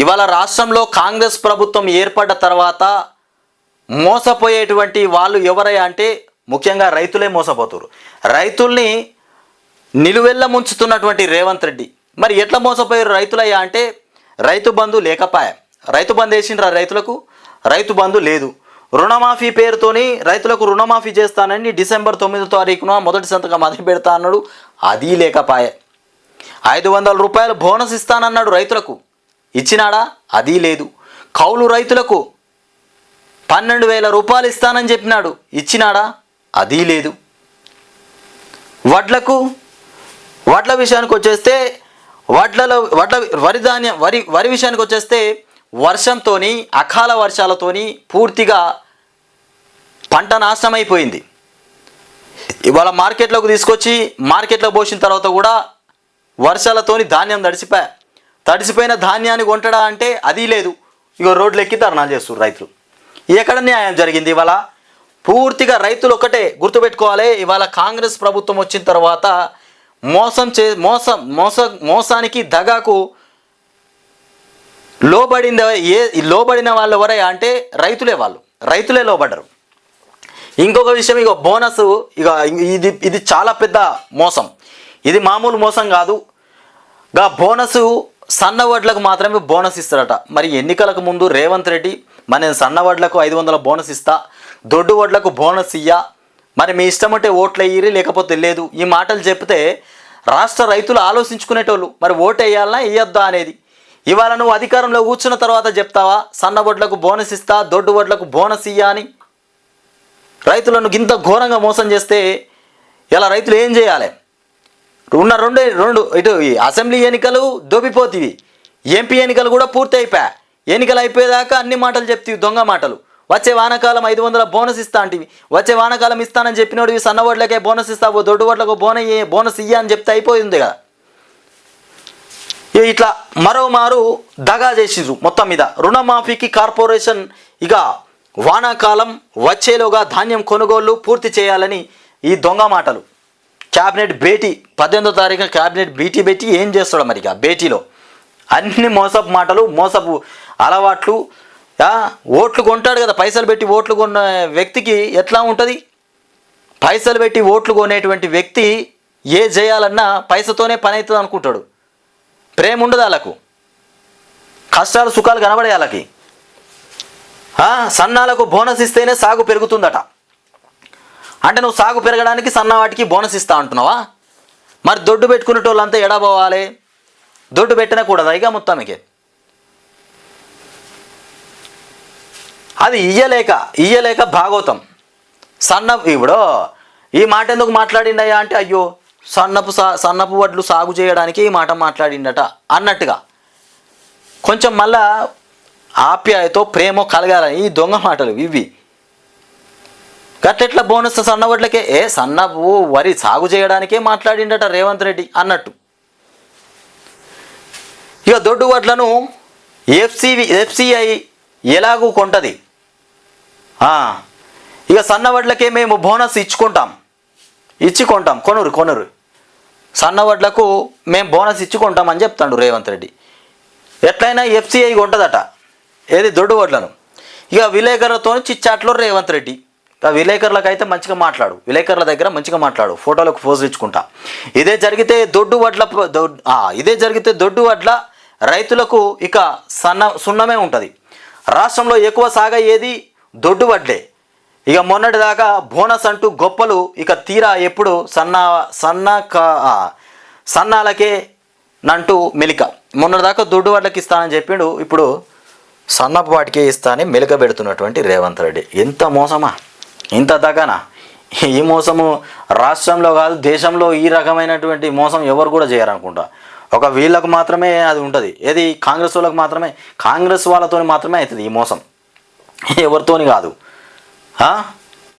ఇవాళ రాష్ట్రంలో కాంగ్రెస్ ప్రభుత్వం ఏర్పడ్డ తర్వాత మోసపోయేటువంటి వాళ్ళు ఎవరయ్యా అంటే ముఖ్యంగా రైతులే మోసపోతారు రైతుల్ని నిలువెల్ల ముంచుతున్నటువంటి రేవంత్ రెడ్డి. మరి ఎట్లా మోసపోయారు రైతులయ్యా అంటే రైతు బంధు లేకపాయ. రైతు బంధు వేసిండ్రా రైతులకు? రైతు బంధు లేదు. రుణమాఫీ పేరుతోని రైతులకు రుణమాఫీ చేస్తానని డిసెంబర్ తొమ్మిదో తారీఖున మొదటి సంతకం మొదలు పెడతా అన్నాడు. అది లేకపాయే. ఐదు వందల రూపాయలు బోనస్ ఇస్తానన్నాడు రైతులకు. ఇచ్చినాడా? అది లేదు. కౌలు రైతులకు పన్నెండు వేల రూపాయలు ఇస్తానని చెప్పినాడు. ఇచ్చినాడా? అది లేదు. వడ్లకు వడ్ల విషయానికి వచ్చేస్తే వడ్లలో వడ్ల వరి ధాన్యం వరి వరి విషయానికి వచ్చేస్తే వర్షంతోని అకాల వర్షాలతోని పూర్తిగా పంట నాశనం అయిపోయింది ఇవాళ మార్కెట్లోకి తీసుకొచ్చి మార్కెట్లో పోసిన తర్వాత కూడా వర్షాలతోని ధాన్యం తడిసిపోయా తడిసిపోయిన ధాన్యాన్ని కొంటడా అంటే అది లేదు. ఇగో రోడ్లు ఎక్కి ధర్నాలు చేస్తున్నారు రైతులు. ఎక్కడ న్యాయం జరిగింది ఇవాళ? పూర్తిగా రైతులు ఒకటే గుర్తుపెట్టుకోవాలి. ఇవాళ కాంగ్రెస్ ప్రభుత్వం వచ్చిన తర్వాత మోసం చే మోసం మోస మోసానికి దగాకు లోబడింది ఏ లోబడిన వాళ్ళు ఎవరే అంటే రైతులే వాళ్ళు. రైతులే లోబడ్డరు. ఇంకొక విషయం ఇక బోనస్ ఇక ఇది ఇది చాలా పెద్ద మోసం. ఇది మామూలు మోసం కాదు. గా బోనస్ సన్న వడ్లకు మాత్రమే బోనస్ ఇస్తారట మరి ఎన్నికలకు ముందు రేవంత్ రెడ్డి మరి నేను సన్న వడ్లకు ఐదు వందల బోనస్ ఇస్తా దొడ్డు వడ్లకు బోనస్ ఇయ్యా. మరి మీ ఇష్టం అంటే ఓట్లు వేయరి లేకపోతే లేదు. ఈ మాటలు చెప్తే రాష్ట్ర రైతులు ఆలోచించుకునేటోళ్ళు మరి ఓటు వేయాలనా వేయొద్దా అనేది. ఇవాళ నువ్వు అధికారంలో కూర్చున్న తర్వాత చెప్తావా సన్న వడ్లకు బోనస్ ఇస్తా దొడ్డు వడ్లకు బోనస్ ఇయ్యా అని. రైతులను ఇంత ఘోరంగా మోసం చేస్తే ఇలా రైతులు ఏం చేయాలి? ఉన్న రెండు రెండు ఇటు ఈ అసెంబ్లీ ఎన్నికలు దోపిపోతివి. ఎంపీ ఎన్నికలు కూడా పూర్తి అయిపోయా ఎన్నికలు అయిపోయేదాకా అన్ని మాటలు చెప్తివి దొంగ మాటలు. వచ్చే వానకాలం ఐదు వందల బోనస్ ఇస్తా అంటివి. వచ్చే వానకాలం ఇస్తానని చెప్పినోడు సన్న ఓట్లకే బోనస్ ఇస్తావు దొడ్డు ఓట్లకు బోన బోనస్ ఇయ్య అని చెప్తే అయిపోయింది కదా ఇక ఇట్లా మరోమారు దగా చేసిండ్రు మొత్తం మీద. రుణమాఫీకి కార్పొరేషన్ ఇక వానాకాలం వచ్చేలోగా ధాన్యం కొనుగోళ్ళు పూర్తి చేయాలని ఈ దొంగ మాటలు. క్యాబినెట్ భేటీ పద్దెనిమిదో తారీఖున క్యాబినెట్ భేటీ పెట్టి ఏం చేస్తాడు మరి ఇక భేటీలో? అన్ని మోసపు మాటలు మోసపు అలవాట్లు ఓట్లు కొంటాడు కదా పైసలు పెట్టి ఓట్లు కొన్న వ్యక్తికి ఎట్లా ఉంటుంది? పైసలు పెట్టి ఓట్లు కొనేటువంటి వ్యక్తి ఏ చేయాలన్నా పైసతోనే పని అవుతుంది అనుకుంటాడు. ప్రేమ ఉండదు వాళ్ళకు. కష్టాలు సుఖాలు కనబడే వాళ్ళకి. సన్నాలకు బోనస్ ఇస్తేనే సాగు పెరుగుతుందట. అంటే నువ్వు సాగు పెరగడానికి సన్న వాటికి బోనస్ ఇస్తా అంటున్నావా? మరి దొడ్డు పెట్టుకునేటోళ్ళంతా ఎడబోవాలి దొడ్డు పెట్టినా ఇక మొత్తానికి అది ఇయ్యలేక ఇయ్యలేక భాగవతం సన్న ఇప్పుడు ఈ మాట ఎందుకు మాట్లాడిండయా అంటే అయ్యో సన్నపు సా సన్నపు వడ్లు సాగు చేయడానికి ఈ మాట మాట్లాడిండట అన్నట్టుగా. కొంచెం మళ్ళా ఆప్యాయతో ప్రేమ కలగాలని ఈ దొంగ మాటలు ఇవి. గట్లెట్లా బోనస్ సన్న వడ్లకే ఏ సన్నపు వరి సాగు చేయడానికే మాట్లాడిండట రేవంత్ రెడ్డి అన్నట్టు. ఇక దొడ్డు వడ్లను ఎఫ్సివి ఎఫ్సిఐ ఎలాగూ కొంటది? ఇక సన్న వడ్లకే మేము బోనస్ ఇచ్చుకుంటాం. ఇచ్చి కొంటాం కొనురు కొనురు. సన్న వడ్లకు మేము బోనస్ ఇచ్చుకుంటాం అని చెప్తాడు రేవంత్ రెడ్డి. ఎట్లయినా ఎఫ్సిఐ కొంటదట. ఏది దొడ్డు వడ్లను. ఇక విలేకరులతో చిచ్చాట్లో రేవంత్ రెడ్డి. విలేకరులకు అయితే మంచిగా మాట్లాడు. విలేకరుల దగ్గర మంచిగా మాట్లాడు. ఫోటోలకు పోజులు ఇచ్చుకుంటా. ఇదే జరిగితే దొడ్డు వడ్ల ఇదే జరిగితే దొడ్డు వడ్ల రైతులకు ఇక సన్న సున్నమే ఉంటుంది. రాష్ట్రంలో ఎక్కువ సాగయ్యేది దొడ్డు వడ్లే. ఇక మొన్నటి దాకా బోనస్ అంటూ గొప్పలు ఇక తీరా ఎప్పుడు సన్న సన్న సన్నాలకే నంటూ మెలిక. మొన్నటిదాకా దొడ్డు వడ్లకి ఇస్తానని చెప్పిండు. ఇప్పుడు సన్నపు వాటికే ఇస్తా అని మెలిక పెడుతున్నటువంటి రేవంత్ రెడ్డి. ఎంత మోసమా? ఇంత దగానా ఈ మోసము రాష్ట్రంలో కాదు దేశంలో ఈ రకమైనటువంటి మోసం ఎవరు కూడా చేయరనుకుంటా. ఒక వీళ్ళకు మాత్రమే అది ఉంటుంది. ఏది? కాంగ్రెస్ వాళ్ళకు మాత్రమే కాంగ్రెస్ వాళ్ళతో మాత్రమే అవుతుంది ఈ మోసం. ఎవరితోని కాదు.